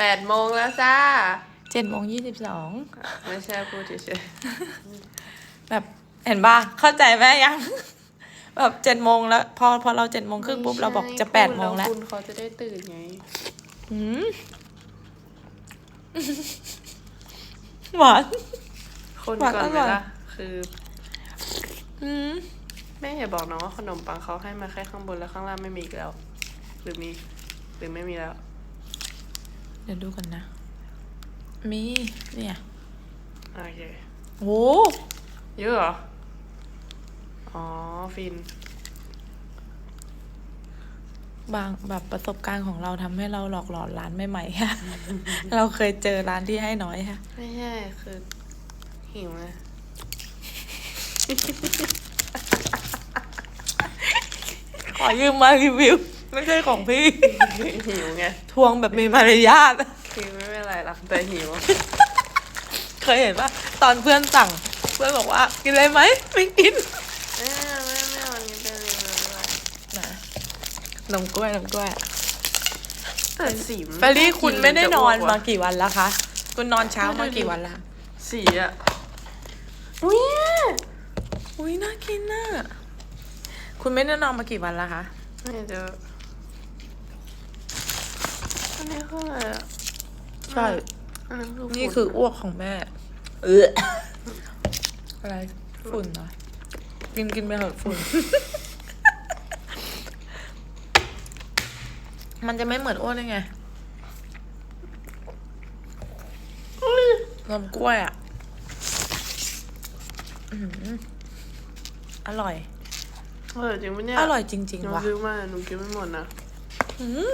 แปดโมงแล้วจ้าเจ็ดโมงยี่สิบสองไม่ใช่พูดเฉยแบบเห็นป่ะเข้าใจไหมยัง แบบเจ็ดโมงแล้วพอพอเราเจ็ดโมงๆครึ่งปุ๊บไม่เราบอกใช่จะแปดโมงแล้วคุณเขาจะได้ตื่นไงหืมหวานคนหวานก่อนอเวร่อยลาคืออืมแม่อย่าบอกนะว่าขนมปังเขาให้มาแค่ข้างบนแล้วข้างล่างไม่มีอีกแล้ว หรือมี หรือไม่มีแล้วเดี๋ยวดูกันนะ มีเนี่ยโอเคโอ้เยอะเหรอ อ๋อ ฟิน บางแบบประสบการณ์ของเราทำให้เราหลอกหลอนร้านใหม่ๆค่ะ เราเคยเจอร้านที่ให้น้อยค่ะ ไม่ใช่คือ หิวไงขอยืมมารีวิว ไม่ใช่ของพี่ หิวไงทวงแบบมีมารยาท คือไม่เป็นไรหรอกแต่หิว เคยเห็นปะตอนเพื่อนสั่ง เพื่อนบอกว่ากินอะไรไหมไม่กินไม่ไม่ไม่วันนี้เป็นรีวิวด้วยนะนมกล้วยนมกล้วยแต่สีมันเฟรรี่คุณไม่ได้นอนจะอ้วกมาว่ะกี่วันแล้วคะ คุณนอนเช้ามากี่วันแล้วสีอะอุ้ยอุ้ยน่ากินน่ะคุณไม่ได้นอนมากี่วันแล้วคะ ไม่เจอ อันนี้คืออะไรอะใช่ อันนั้นคือนี่ฝุ่คืออ้วกของแม่ เอออะไรฝุ่นเหรอกินกินไปเถอะฝุ่น มันจะไม่เหมือนอ้วนได้ไงนมกล้วยอะอื้อหืออร่อย เออจริงปะเนี่ยอร่อยจริงหนูๆว่ะซื้อมาหนูกินไม่หมดนะ อืม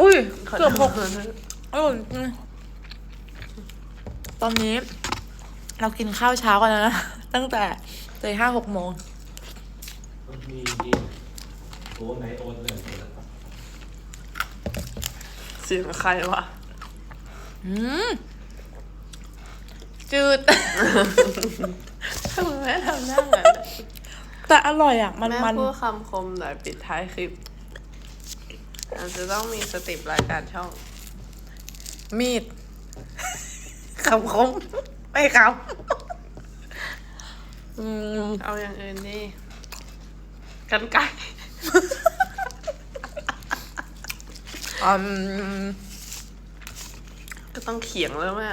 อุ้ยขอเกือบหกโทษอร่อยจริงตอนนี้ เรากินข้าวเช้ากันแล้วนะ ตั้งแต่ตีห้าหกโมงมันมีดีโอ้ไหนโอนเลยเสียงใครวะอืมจืดทำไมแม่ทำหน้าแบบนั้นแต่อร่อยอะ มันแม่มันพูดคำคมหน่อยปิดท้ายคลิป อาจจะต้องมีสติปรายการช่อง มีดคำคมไม่คำอืมเอาอย่างอื่นดิกันไก่ อืมก็ต้องเขียงแล้วแม่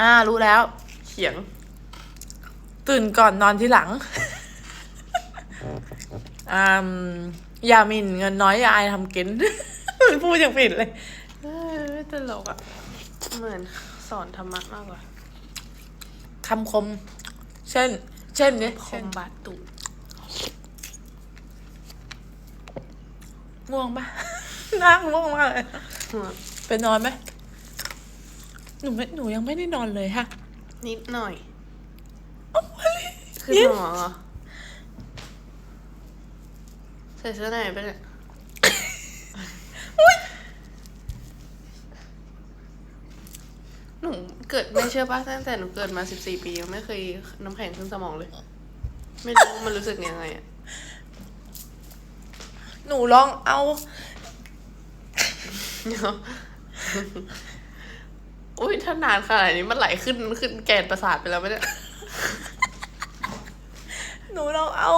อ่า รู้แล้ว เขียง ตื่นก่อนนอนที่หลังอืมอย่าหมิ่นเงินน้อยอย่าอายทำกิน มันพูดอย่างผิดเลยเอ้ยไม่ตลกอะ เหมือนสอนธรรมะมากกว่าคำคม เช่น เช่นนี้คมบาดตุง่วงปะนั่งง่วงมากเลยหัวไปนอนไหมหนูไม่หนูยังไม่ได้นอนเลยค่ะนิดหน่อยโอ้ยคือเย็นหมอเหรอใส่เสื้อไหนไปเนี่ย หนูเกิดไม่เชื่อป่ะตั้งแต่หนูเกิดมาสิบสี่ปียังไม่เคยน้ำแข็งขึ้นสมองเลย ไม่รู้มันรู้สึกยังไงอะหนูลองเอาเดี๋ยวอุ้ยถ้านานขนาดนี้มันไหลขึ้นขึ้นแกนประสาทไปแล้วไหมเนี่ยหนูลองเอา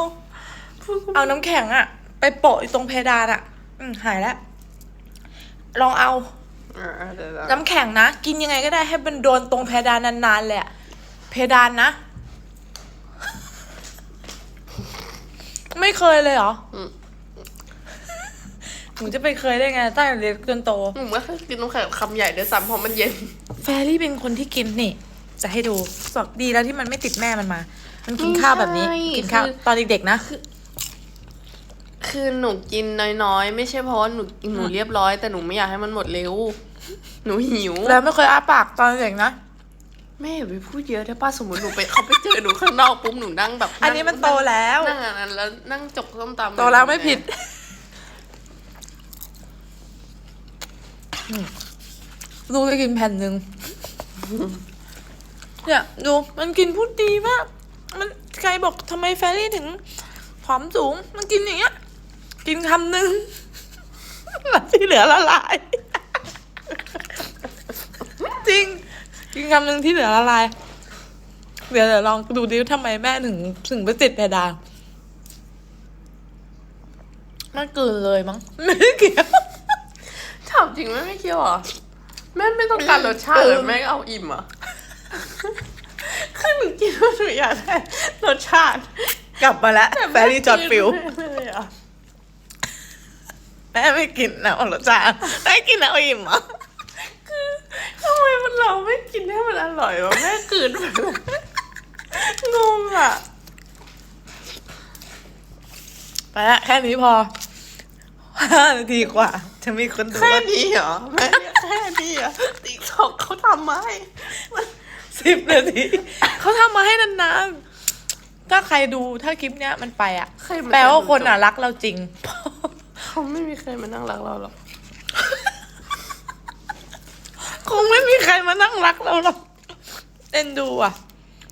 เอาน้ำแข็งอะไปโปะอยู่ตรงเพดานอะอืมหายแล้ว ลองเอาเออเดี๋ยวๆน้ำแข็งนะ กินยังไงก็ได้ให้มันโดนตรงเพดานนานๆเลยอะเพดานนะ ไม่เคยเลยเหรออืมหนูจะไปเคยได้ไงตั้งแต่เล็กจนโต หนูไม่เคยกินน้ำแข็งคำใหญ่ด้วยซ้ำเพราะมันเย็น แฟรี่เป็นคนที่กินนี่ จะให้ดูสอกดีแล้วที่มันไม่ติดแม่มันมา มันกินข้าวแบบนี้ ไม่ใช่กินข้าวคือ ตอนเด็กๆนะ คือ หนูกินน้อยๆ ไม่ใช่เพราะว่าหนูหนูเรียบร้อยแต่หนูไม่อยากให้มันหมดเร็ว หนูหิว แล้วไม่เคยอ้าปากตอนเด็กนะ แม่อย่าไปพูดเยอะได้ป้าสมมติหนูไปเขาไปเจอหนูข้างนอกปุ๊บหนูนั่งแบบอันนี้มันโตแล้ว นั่งอันนั้นแล้วนั่งจกส้มตำโตแล้วไม่ผิดดูจะกินแผ่นหนึ่งเนี่ยดูมันกินพูดดีมาก มันใครบอกทำไมแฟรี่ถึงผอมสูง มันกินอย่างเงี้ย กินคำหนึ่งแล้วที่เหลือละลาย จริง กินคำหนึ่งที่เหลือละลาย เดี๋ยวเดี๋ยวลองดูดิทำไมแม่ถึงถึงไปติดเพดานมันเกินเลยมั้งไม่เกี่ยวถามจริงแม่ไม่เคี้ยวเหรอแม่ไม่ต้องการรสชาติเออหรือแม่เอาอิ่มเหรอะคือหนูกินว่าหนูอยากได้รสชาติ กลับมาแล้วแฟรี่จอดฟิลไม่เลยอะ แม่ไม่กินนะรสชาติแม่กินเอาอิ่มเหรอะทำไมมันเราไม่กินให้มันอร่อยวะแม่กลืนไปเลยงงอะไปละแค่นี้พอห้านาทีกว่า จะมีคนดูแค่นี้เหรอแม่แค่นี้เหรอติ๊กต็อกเขาทำมาให้มันสิบนาทีเขาทำมาให้นานๆถ้าใครดูถ้าคลิปเนี้ยมันไปอะใครมันแปลว่าจะดูคนอะจบรักเราจริง เขาไม่มีใครมานั่งรักเราหรอก คงไม่มีใครมานั่งรักเราหรอกเอ็นดูอะ